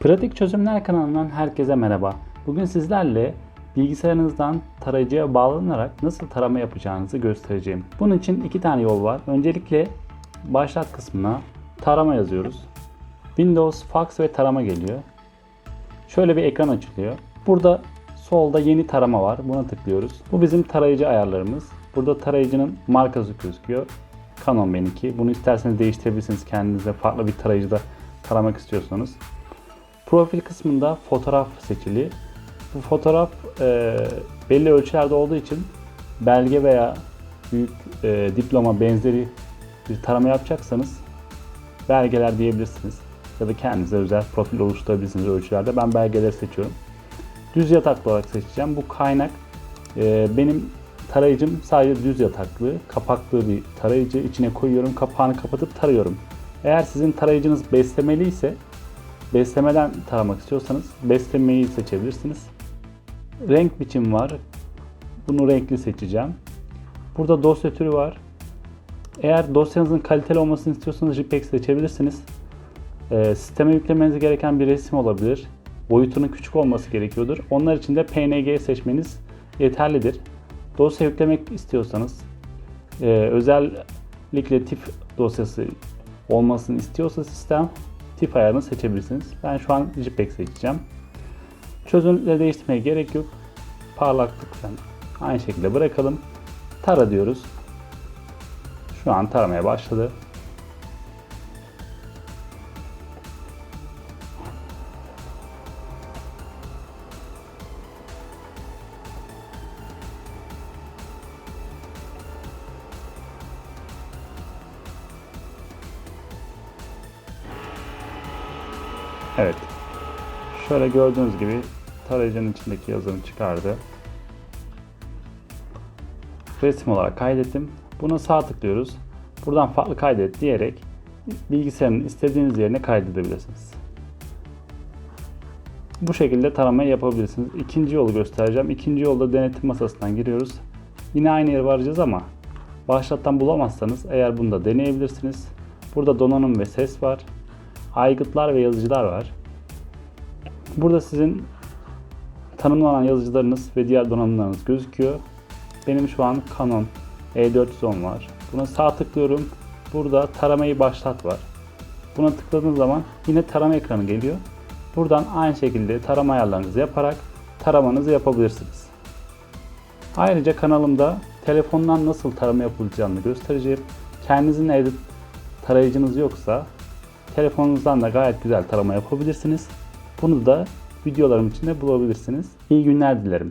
Pratik Çözümler kanalından herkese merhaba. Bugün sizlerle bilgisayarınızdan tarayıcıya bağlanarak nasıl tarama yapacağınızı göstereceğim. Bunun için iki tane yol var. Öncelikle başlat kısmına tarama yazıyoruz. Windows, fax ve tarama geliyor. Şöyle bir ekran açılıyor. Burada solda yeni tarama var. Buna tıklıyoruz. Bu bizim tarayıcı ayarlarımız. Burada tarayıcının markası gözüküyor. Canon benimki. Bunu isterseniz değiştirebilirsiniz kendinize farklı bir tarayıcıda taramak istiyorsanız. Profil kısmında fotoğraf seçili. Bu fotoğraf e, belli ölçülerde olduğu için belge veya büyük e, diploma benzeri bir tarama yapacaksanız belgeler diyebilirsiniz. Ya da kendinize özel profil oluşturabilirsiniz ölçülerde. Ben belgeleri seçiyorum. Düz yataklı olarak seçeceğim. Bu kaynak e, benim tarayıcım sadece düz yataklı, kapaklı bir tarayıcı. İçine koyuyorum, kapağını kapatıp tarıyorum. Eğer sizin tarayıcınız beslemeli ise Beslemeden taramak istiyorsanız beslemeyi seçebilirsiniz. Renk biçim var. Bunu renkli seçeceğim. Burada dosya türü var. Eğer dosyanızın kaliteli olmasını istiyorsanız JPEG seçebilirsiniz. Ee, sisteme yüklemeniz gereken bir resim olabilir. Boyutunun küçük olması gerekiyordur. Onlar için de PNG seçmeniz yeterlidir. Dosya yüklemek istiyorsanız e, özellikle tip dosyası olmasını istiyorsa sistem tip ayarını seçebilirsiniz. Ben şu an JPEG seçeceğim. Çözünürlüğü değiştirmeye gerek yok. Parlaklıktan aynı şekilde bırakalım. Tara diyoruz. Şu an taramaya başladı. Evet. Şöyle gördüğünüz gibi tarayıcının içindeki yazını çıkardı. Resim olarak kaydettim. Buna sağ tıklıyoruz. Buradan farklı kaydet diyerek bilgisayarın istediğiniz yerine kaydedebilirsiniz. Bu şekilde taramayı yapabilirsiniz. İkinci yolu göstereceğim. İkinci yolda denetim masasından giriyoruz. Yine aynı yere varacağız ama başlattan bulamazsanız eğer bunu da deneyebilirsiniz. Burada donanım ve ses var aygıtlar ve yazıcılar var. Burada sizin tanımlanan yazıcılarınız ve diğer donanımlarınız gözüküyor. Benim şu an Canon E410 var. Buna sağ tıklıyorum. Burada taramayı başlat var. Buna tıkladığınız zaman yine tarama ekranı geliyor. Buradan aynı şekilde tarama ayarlarınızı yaparak taramanızı yapabilirsiniz. Ayrıca kanalımda telefondan nasıl tarama yapılacağını göstereceğim. Kendinizin evde tarayıcınız yoksa Telefonunuzdan da gayet güzel tarama yapabilirsiniz. Bunu da videolarım içinde bulabilirsiniz. İyi günler dilerim.